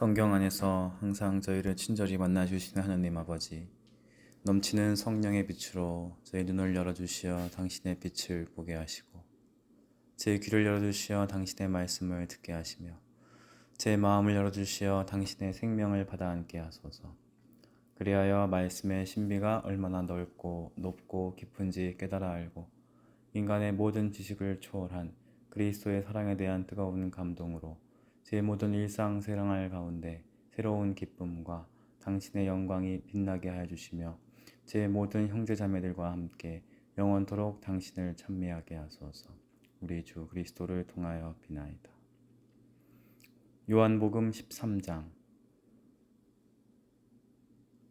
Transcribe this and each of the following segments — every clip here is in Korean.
성경 안에서 항상 저희를 친절히 만나 주시는 하나님 아버지, 넘치는 성령의 빛으로 저희 눈을 열어 주시어 당신의 빛을 보게 하시고, 제 귀를 열어 주시어 당신의 말씀을 듣게 하시며, 제 마음을 열어 주시어 당신의 생명을 받아 안게 하소서. 그리하여 말씀의 신비가 얼마나 넓고 높고 깊은지 깨달아 알고 인간의 모든 지식을 초월한 그리스도의 사랑에 대한 뜨거운 감동으로 제 모든 일상 생활 가운데 새로운 기쁨과 당신의 영광이 빛나게 하여 주시며 제 모든 형제 자매들과 함께 영원토록 당신을 찬미하게 하소서. 우리 주 그리스도를 통하여 비나이다. 요한복음 13장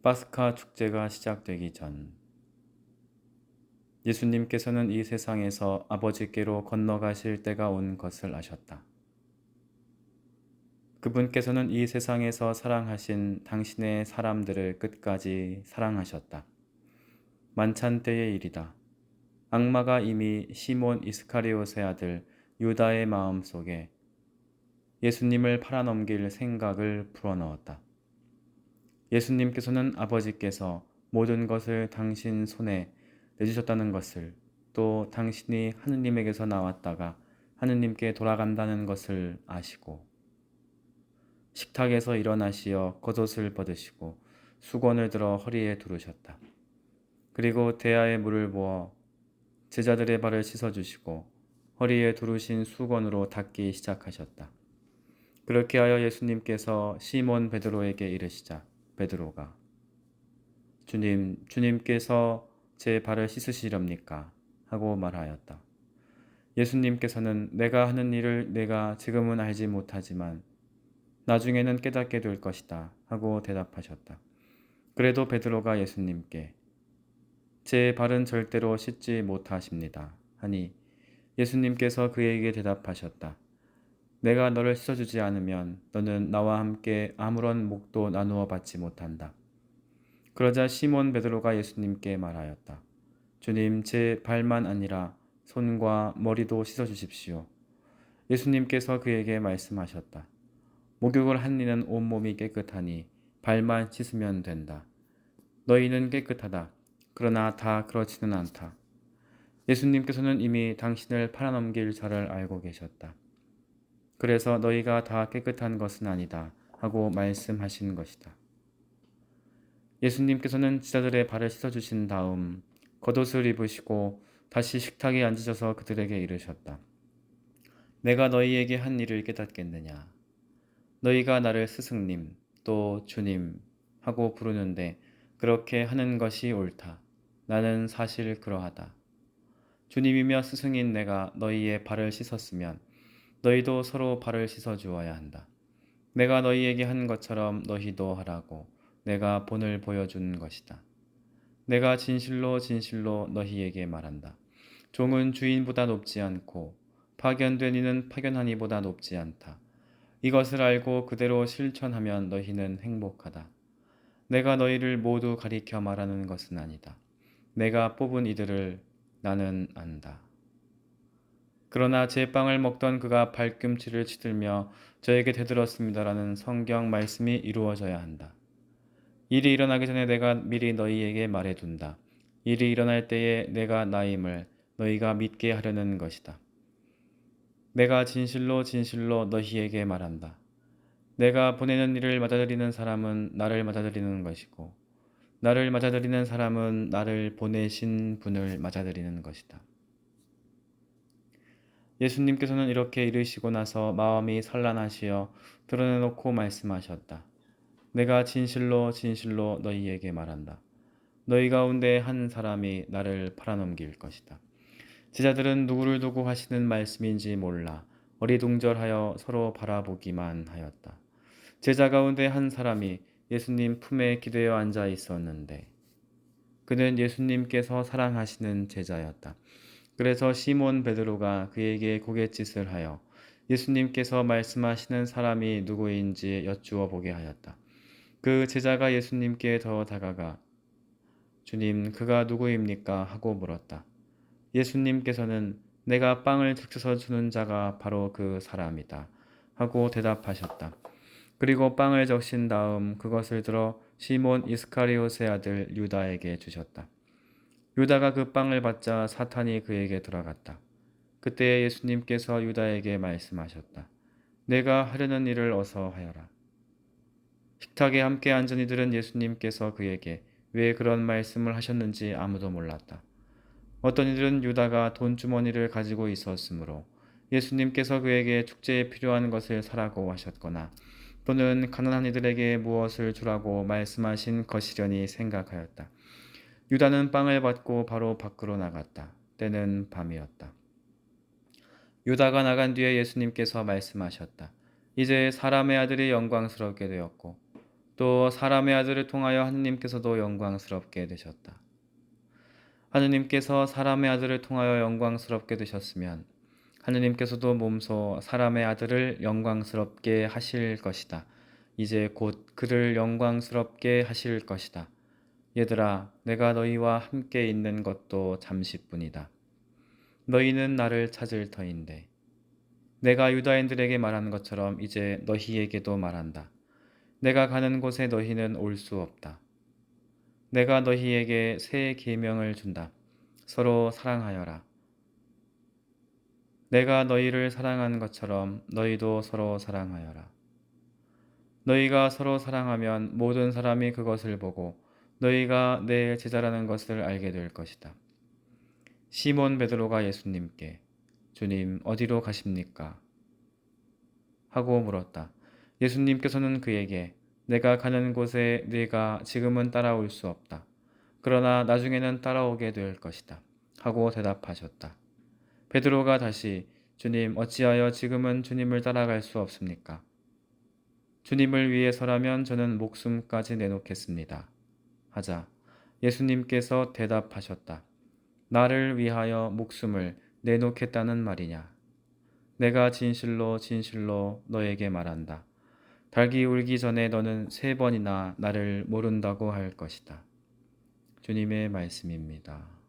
파스카 축제가 시작되기 전 예수님께서는 이 세상에서 아버지께로 건너가실 때가 온 것을 아셨다. 그분께서는 이 세상에서 사랑하신 당신의 사람들을 끝까지 사랑하셨다. 만찬 때의 일이다. 악마가 이미 시몬 이스카리옷의 아들 유다의 마음 속에 예수님을 팔아넘길 생각을 불어넣었다. 예수님께서는 아버지께서 모든 것을 당신 손에 내주셨다는 것을 또 당신이 하느님에게서 나왔다가 하느님께 돌아간다는 것을 아시고 식탁에서 일어나시어 겉옷을 벗으시고 수건을 들어 허리에 두르셨다. 그리고 대야에 물을 부어 제자들의 발을 씻어주시고 허리에 두르신 수건으로 닦기 시작하셨다. 그렇게 하여 예수님께서 시몬 베드로에게 이르시자 베드로가 주님, 주님께서 제 발을 씻으시렵니까? 하고 말하였다. 예수님께서는 내가 하는 일을 내가 지금은 알지 못하지만 나중에는 깨닫게 될 것이다 하고 대답하셨다. 그래도 베드로가 예수님께 제 발은 절대로 씻지 못하십니다 하니 예수님께서 그에게 대답하셨다. 내가 너를 씻어주지 않으면 너는 나와 함께 아무런 목도 나누어 받지 못한다. 그러자 시몬 베드로가 예수님께 말하였다. 주님, 제 발만 아니라 손과 머리도 씻어 주십시오. 예수님께서 그에게 말씀하셨다. 목욕을 한 이는 온몸이 깨끗하니 발만 씻으면 된다. 너희는 깨끗하다. 그러나 다 그렇지는 않다. 예수님께서는 이미 당신을 팔아넘길 자를 알고 계셨다. 그래서 너희가 다 깨끗한 것은 아니다 하고 말씀하신 것이다. 예수님께서는 지자들의 발을 씻어주신 다음 겉옷을 입으시고 다시 식탁에 앉으셔서 그들에게 이르셨다. 내가 너희에게 한 일을 깨닫겠느냐? 너희가 나를 스승님 또 주님 하고 부르는데 그렇게 하는 것이 옳다. 나는 사실 그러하다. 주님이며 스승인 내가 너희의 발을 씻었으면 너희도 서로 발을 씻어 주어야 한다. 내가 너희에게 한 것처럼 너희도 하라고 내가 본을 보여준 것이다. 내가 진실로 진실로 너희에게 말한다. 종은 주인보다 높지 않고 파견된 이는 파견한 이보다 높지 않다. 이것을 알고 그대로 실천하면 너희는 행복하다. 내가 너희를 모두 가리켜 말하는 것은 아니다. 내가 뽑은 이들을 나는 안다. 그러나 제 빵을 먹던 그가 발꿈치를 치들며 저에게 대들었습니다라는 성경 말씀이 이루어져야 한다. 일이 일어나기 전에 내가 미리 너희에게 말해둔다. 일이 일어날 때에 내가 나임을 너희가 믿게 하려는 것이다. 내가 진실로 진실로 너희에게 말한다. 내가 보내는 일을 맞아들이는 사람은 나를 맞아들이는 것이고 나를 맞아들이는 사람은 나를 보내신 분을 맞아들이는 것이다. 예수님께서는 이렇게 이르시고 나서 마음이 산란하시어 드러내놓고 말씀하셨다. 내가 진실로 진실로 너희에게 말한다. 너희 가운데 한 사람이 나를 팔아넘길 것이다. 제자들은 누구를 두고 하시는 말씀인지 몰라 어리둥절하여 서로 바라보기만 하였다. 제자 가운데 한 사람이 예수님 품에 기대어 앉아 있었는데 그는 예수님께서 사랑하시는 제자였다. 그래서 시몬 베드로가 그에게 고갯짓을 하여 예수님께서 말씀하시는 사람이 누구인지 여쭈어 보게 하였다. 그 제자가 예수님께 더 다가가 주님 그가 누구입니까 하고 물었다. 예수님께서는 내가 빵을 적셔서 주는 자가 바로 그 사람이다. 하고 대답하셨다. 그리고 빵을 적신 다음 그것을 들어 시몬 이스카리옷의 아들 유다에게 주셨다. 유다가 그 빵을 받자 사탄이 그에게 들어갔다. 그때 예수님께서 유다에게 말씀하셨다. 내가 하려는 일을 어서 하여라. 식탁에 함께 앉은 이들은 예수님께서 그에게 왜 그런 말씀을 하셨는지 아무도 몰랐다. 어떤 이들은 유다가 돈주머니를 가지고 있었으므로 예수님께서 그에게 축제에 필요한 것을 사라고 하셨거나 또는 가난한 이들에게 무엇을 주라고 말씀하신 것이려니 생각하였다. 유다는 빵을 받고 바로 밖으로 나갔다. 때는 밤이었다. 유다가 나간 뒤에 예수님께서 말씀하셨다. 이제 사람의 아들이 영광스럽게 되었고 또 사람의 아들을 통하여 하느님께서도 영광스럽게 되셨다. 하느님께서 사람의 아들을 통하여 영광스럽게 되셨으면 하느님께서도 몸소 사람의 아들을 영광스럽게 하실 것이다. 이제 곧 그를 영광스럽게 하실 것이다. 얘들아, 내가 너희와 함께 있는 것도 잠시뿐이다. 너희는 나를 찾을 터인데 내가 유다인들에게 말한 것처럼 이제 너희에게도 말한다. 내가 가는 곳에 너희는 올 수 없다. 내가 너희에게 새 계명을 준다. 서로 사랑하여라. 내가 너희를 사랑한 것처럼 너희도 서로 사랑하여라. 너희가 서로 사랑하면 모든 사람이 그것을 보고 너희가 내 제자라는 것을 알게 될 것이다. 시몬 베드로가 예수님께 주님 어디로 가십니까? 하고 물었다. 예수님께서는 그에게 내가 가는 곳에 네가 지금은 따라올 수 없다. 그러나 나중에는 따라오게 될 것이다. 하고 대답하셨다. 베드로가 다시 주님 어찌하여 지금은 주님을 따라갈 수 없습니까? 주님을 위해서라면 저는 목숨까지 내놓겠습니다. 하자 예수님께서 대답하셨다. 나를 위하여 목숨을 내놓겠다는 말이냐? 내가 진실로 진실로 너에게 말한다. 닭이 울기 전에 너는 세 번이나 나를 모른다고 할 것이다. 주님의 말씀입니다.